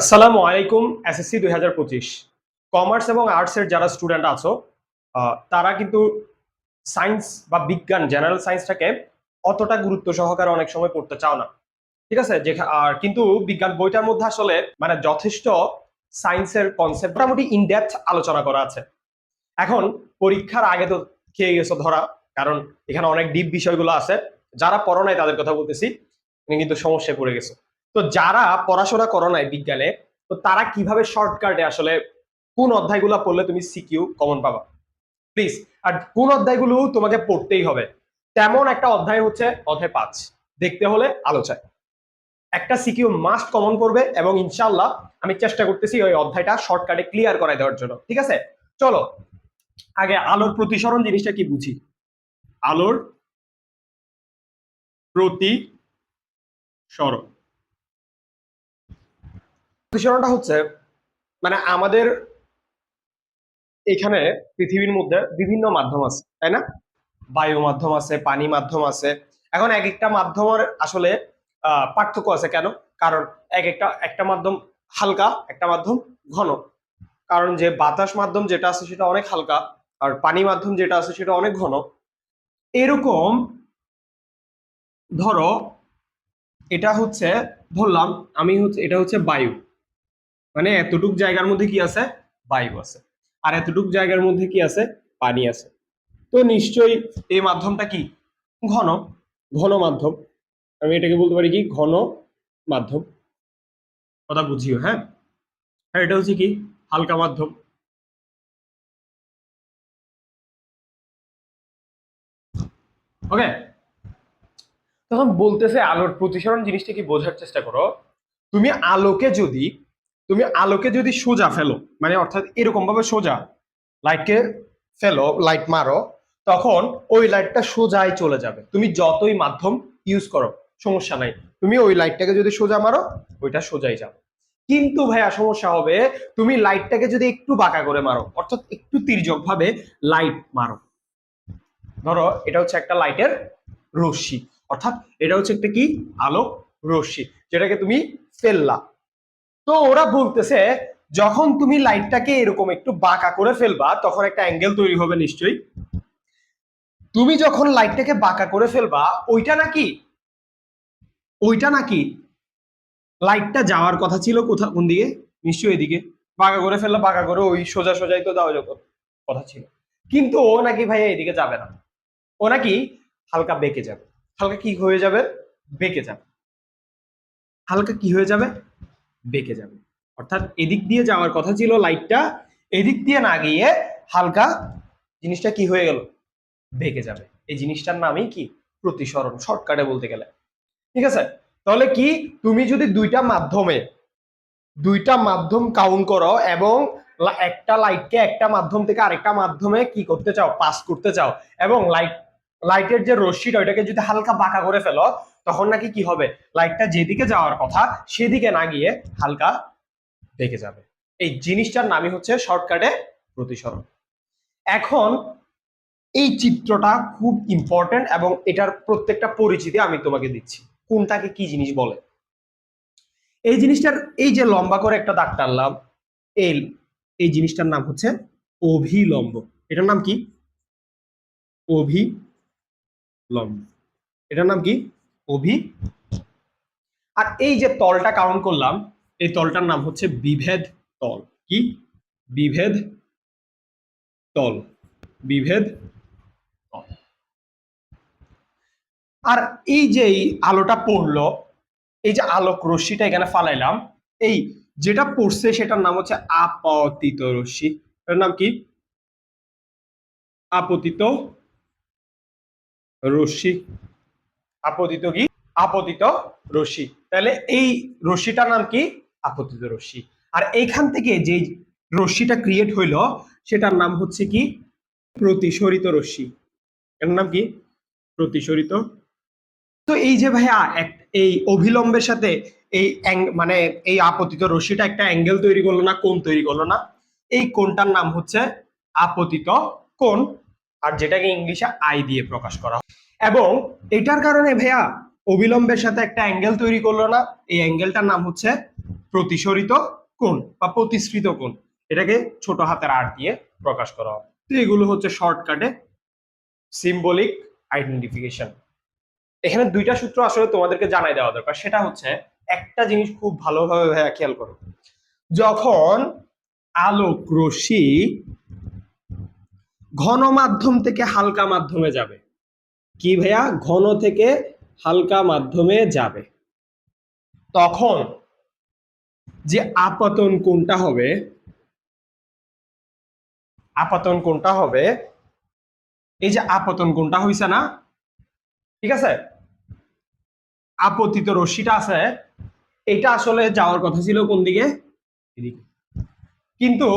আসসালামু আলাইকুম, এসএসসি দুই হাজার পঁচিশ। কমার্স এবং আর্টসের যারা স্টুডেন্ট আছো তারা কিন্তু সায়েন্স বা বিজ্ঞান, জেনারেল সায়েন্সটাকে অতটা গুরুত্ব সহকারে অনেক সময় পড়তে চাও না। ঠিক আছে? যে আর কিন্তু বিজ্ঞান বইটার মধ্যে আসলে মানে যথেষ্ট সায়েন্সের কনসেপ্ট মোটামুটি ইনডেপথ আলোচনা করা আছে। এখন পরীক্ষার আগে তো খেয়ে গেছো ধরা, কারণ এখানে অনেক ডিপ বিষয়গুলো আছে। যারা পড়ো নাই তাদের কথা বলতেছি কিন্তু সমস্যায় পড়ে গেছো। তো যারা পড়াশোনা করো নাই বিজ্ঞানে, তো তারা কীভাবে শর্টকাটে আসলে কোন অধ্যায়গুলো পড়লে তুমি সিকিউ কমন পাবা? প্লিজ আর কোন অধ্যায়গুলো তোমাকে পড়তেই হবে। তেমন একটা অধ্যায় হচ্ছে অধ্যায় পাঁচ। দেখতে হলে আলোচনায় একটা সিকিউ মাস্ট কমন পড়বে এবং ইনশাল্লাহ আমি চেষ্টা করতেছি ওই অধ্যায়টা শর্টকাটে ক্লিয়ার করাই দেওয়ার জন্য। ঠিক আছে? চলো, আগে আলোর প্রতিসরণ জিনিসটা কি বুঝি? আলোর প্রতিসরণ। প্রতিসরণটা হচ্ছে মানে আমাদের এখানে পৃথিবীর মধ্যে বিভিন্ন মাধ্যম আছে, তাই না? বায়ু মাধ্যম আছে, পানি মাধ্যম আছে। এখন এক একটা মাধ্যমের আসলে পার্থক্য আছে কেন? কারণ এক একটা একটা মাধ্যম হালকা, একটা মাধ্যম ঘন। কারণ যে বাতাস মাধ্যম যেটা আছে সেটা অনেক হালকা, আর পানি মাধ্যম যেটা আছে সেটা অনেক ঘন। এরকম, ধরো, এটা হচ্ছে, ধরলাম, আমি হচ্ছে, এটা হচ্ছে বায়ু। মানে এতটুক জায়গার মধ্যে কি আছে? বায়ু আছে। আর এতটুক জায়গার মধ্যে কি আছে? পানি আছে। তো নিশ্চয়ই এই মাধ্যমটা কি? ঘন ঘন মাধ্যম। আমি এটাকে বলতে পারি কি? ঘন মাধ্যম। কথা বুঝিও হ্যাঁ? আর এটা হচ্ছে কি? হালকা মাধ্যম। ওকে? তখন বলতেছে আলোর প্রতিসরণ জিনিসটা কি বোঝার চেষ্টা করো? তুমি আলোকে যদি তুমি আলোকে যদি সোজা ফেলো মানে অর্থাৎ এরকম ভাবে সোজা লাইটকে ফেলো লাইট মারো, তখন ওই লাইটটা সোজাই চলে যাবে। তুমি যতই মাধ্যম ইউজ করো, সমস্যা নাই। তুমি ওই লাইটটাকে যদি সোজা মারো, ওইটা সোজাই যাবে। কিন্তু ভাইয়া সমস্যা হবে, তুমি লাইটটাকে যদি একটু বাঁকা করে মারো, অর্থাৎ একটু তির্যক ভাবে লাইট মারো। ধরো, এটা হচ্ছে একটা লাইটের রশ্মি। অর্থাৎ এটা হচ্ছে একটা কি? আলো রশ্মি, যেটাকে তুমি ফেললা। তো ওরা বলতেছে, যখন তুমি লাইটটাকে এরকম একটু বাঁকা করে ফেলবা, তখন একটা অ্যাঙ্গেল তৈরি হবে নিশ্চয়ই। তুমি যখন লাইটটাকে বাঁকা করে ফেলবা, ওইটা নাকি ওইটা নাকি লাইটটা যাওয়ার কথা ছিল কোথা, কোন দিকে? নিশ্চয়ই এদিকে। বাঁকা করে ফেললে, বাঁকা করে ওই সোজা সোজাই তো যাওয়া যখন কথা ছিল। কিন্তু ও নাকি ভাইয়া এদিকে যাবে না। ও নাকি হালকা বেঁকে যাবে। হালকা কি হয়ে যাবে? বেঁকে যাবে। হালকা কি হয়ে যাবে? বেঁকে যাবে। অর্থাৎ এদিক দিয়ে যাওয়ার কথা ছিল লাইটটা, এদিক দিয়ে না গিয়ে হালকা জিনিসটা কি হয়ে গেল? বেঁকে যাবে। এই জিনিসটার নামই কি? প্রতিসরণ, শর্টকাটে বলতে গেলে। ঠিক আছে? তাহলে কি? তুমি যদি দুইটা মাধ্যমে, দুইটা মাধ্যম কাউন্ট করো এবং একটা লাইটকে একটা মাধ্যম থেকে আরেকটা মাধ্যমে কি করতে চাও? পাস করতে চাও। এবং লাইট লাইটের যে রশ্মিটা, ওইটাকে যদি হালকা বাঁকা করে ফেলো তখন নাকি কি হবে? লাইটটা যেদিকে যাওয়ার কথা, সেদিকে না গিয়ে হালকা বেঁকে যাবে। এই জিনিসটার নামই হচ্ছে শর্টকাটে প্রতিসরণ। এখন এই চিত্রটা খুব ইম্পর্টেন্ট এবং এটার প্রত্যেকটা পরিচিতি আমি তোমাকে দিচ্ছি। কোনটাকে কি জিনিস বলে? এই জিনিসটার, এই যে লম্বা করে একটা দাগ টানলাম, এই এই জিনিসটার নাম হচ্ছে অভিলম্ব। এটার নাম কি? অভিলম্ব। এটার নাম কি? অভি। আর এই যে তলটা কাউন্ট করলাম, এই তলটার নাম হচ্ছে বিভেদ তল। কি? বিভেদ তল। বিভেদ আর এই যে আলোটা পড়ল, এই যে আলোক রশ্মিটা এখানে ফালাইলাম, এই যেটা পড়ছে সেটার নাম হচ্ছে আপতিত রশ্মি। এটার নাম কি? আপতিত রশ্মি। আপতিত কি? আপতিত রশ্মি। তাহলে এই রশ্মিটার নাম কি? আপতিত রশ্মি। আর এইখান থেকে যে রশ্মিটা ক্রিয়েট হইল, সেটার নাম হচ্ছে কি? প্রতিসরিত রশ্মি। এর নাম কি? প্রতিসরিত। তো এই যে ভাইয়া এই অভিলম্বের সাথে এই মানে এই আপতিত রশ্মিটা একটা অ্যাঙ্গেল তৈরি করল না, কোণ তৈরি করল না? এই কোণটার নাম হচ্ছে আপতিত কোণ। আর যেটাকে ইংলিশে আই দিয়ে প্রকাশ করা হয়। এবং এটার কারণে ভাইয়া অবিলম্বের সাথে একটা অ্যাঙ্গেল তৈরি করল না। এই অ্যাঙ্গেলটার নাম হচ্ছে প্রতিসরিত কোণ বা প্রতিসৃত কোণ। এটাকে ছোট হাতের আর দিয়ে প্রকাশ করা হয় তো এগুলো হচ্ছে শর্টকাটে সিম্বলিক আইডেন্টিফিকেশন এখানে দুইটা সূত্র আসলে তোমাদেরকে জানাই দেওয়া দরকার। সেটা হচ্ছে একটা জিনিস খুব ভালোভাবে ভাইয়া খেয়াল করো। যখন আলোক রশ্মি ঘন মাধ্যম থেকে হালকা মাধ্যমে যাবে কি ভাইয়া? ঘন থেকে হালকা মাধ্যমে যাবে। তখন যে আপাতন কোনটা হবে, আপাতন কোনটা হবে, এই যে আপতন কোনটা হইছে না, ঠিক আছে? আপতিত রশ্মিটা আছে এটা আসলে যাওয়ার কথা ছিল কোন দিকে? কিন্তু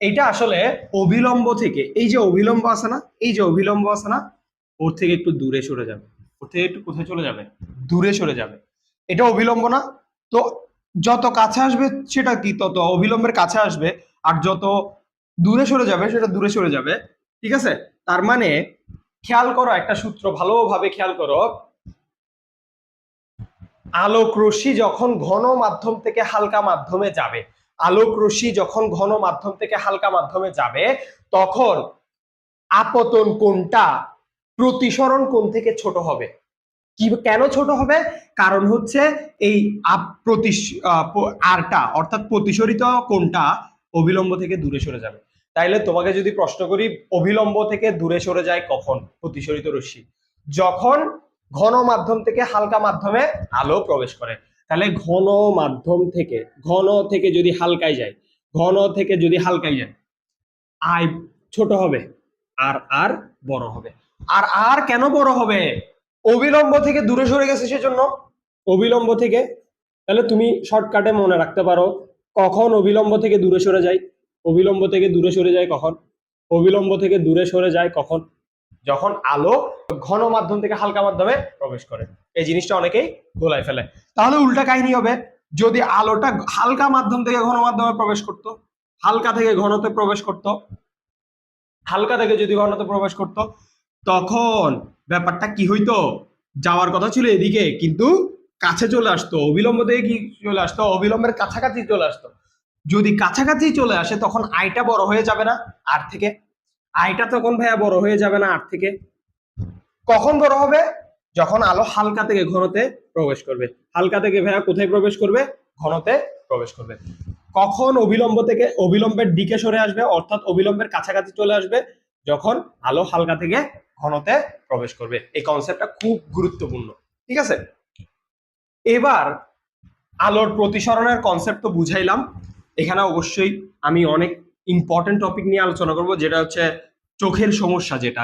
এটা আসলে অবিলম্ব থেকে, এই যে অবিলম্ব আছে না, এই যে অবিলম্ব আছে না ওর থেকে একটু দূরে সরে যাবে। ওর থেকে একটু কোথায় চলে যাবে? দূরে সরে যাবে। এটা অবিলম্ব না। তো যত কাছে আসবে সেটা কি? তত অবিলম্বের কাছে আসবে আর যত দূরে সরে যাবে সেটা দূরে সরে যাবে। ঠিক আছে? তার মানে খেয়াল করো একটা সূত্র ভালোভাবে খেয়াল করো। আলোক রশ্মি যখন ঘন মাধ্যম থেকে হালকা মাধ্যমে যাবে, আলোক রশ্মি যখন ঘন মাধ্যম থেকে হালকা মাধ্যমে যাবে, তখন আপতন কোণটা প্রতিসরণ কোণ থেকে ছোট হবে? কি কেন ছোট হবে? কারণ হচ্ছে এই আরটা, অর্থাৎ প্রতিসরিত কোণটা অবিলম্ব থেকে দূরে সরে যাবে। তাইলে তোমাকে যদি প্রশ্ন করি, অবিলম্ব থেকে দূরে সরে যায় কখন? প্রতিসরিত রশ্মি। যখন ঘন মাধ্যম থেকে হালকা মাধ্যমে আলো প্রবেশ করে। তাহলে ঘন মাধ্যম থেকে, ঘন থেকে যদি হালকায় যায়, ঘন থেকে যদি হালকায় যায় আই ছোট হবে, আর আর বড় হবে। আর আর কেন বড় হবে? অবিলম্ব থেকে দূরে সরে গেছে সেজন্য। অবিলম্ব থেকে। তাহলে তুমি শর্টকাটে মনে রাখতে পারো, কখন অবিলম্ব থেকে দূরে সরে যায়? অবিলম্ব থেকে দূরে সরে যায় কখন? অবিলম্ব থেকে দূরে সরে যায় কখন? যখন আলো ঘন মাধ্যম থেকে হালকা মাধ্যমে প্রবেশ করে। এই জিনিসটা অনেকেই গোলায় ফেলে। তাহলে উল্টা কাহিনী হবে, যদি আলোটা হালকা মাধ্যম থেকে ঘন মাধ্যমে প্রবেশ করত, হালকা থেকে ঘনতে প্রবেশ করত, হালকা থেকে যদি ঘনতে প্রবেশ করত তখন ব্যাপারটা কি হইতো? যাওয়ার কথা ছিল এদিকে, কিন্তু কাছে চলে আসতো। অবিলম্ব থেকে কি চলে আসতো? অবিলম্বের কাছাকাছি চলে আসতো। যদি কাছাকাছি চলে আসে, তখন আইটা বড় হয়ে যাবে না আর থেকে? আইটা তখন ভাইয়া বড় হয়ে যাবে না আর থেকে? কখন বড় হবে? যখন আলো হালকা থেকে ঘনতে প্রবেশ করবে। হালকা থেকে ভাইয়া কোথায় প্রবেশ করবে? ঘনতে প্রবেশ করবে। কখন অবিলম্ব থেকে, অবিলম্বের দিকে সরে আসবে, অর্থাৎ অবিলম্বের কাছাকাছি চলে আসবে যখন আলো হালকা থেকে ঘনতে প্রবেশ করবে। এই কনসেপ্টটা খুব গুরুত্বপূর্ণ। ঠিক আছে? এবার আলোর প্রতিসরণের কনসেপ্ট তো বুঝাইলাম। এখানে অবশ্যই আমি অনেক ইম্পর্টেন্ট টপিক নিয়ে আলোচনা করব, যেটা হচ্ছে চোখের সমস্যা যেটা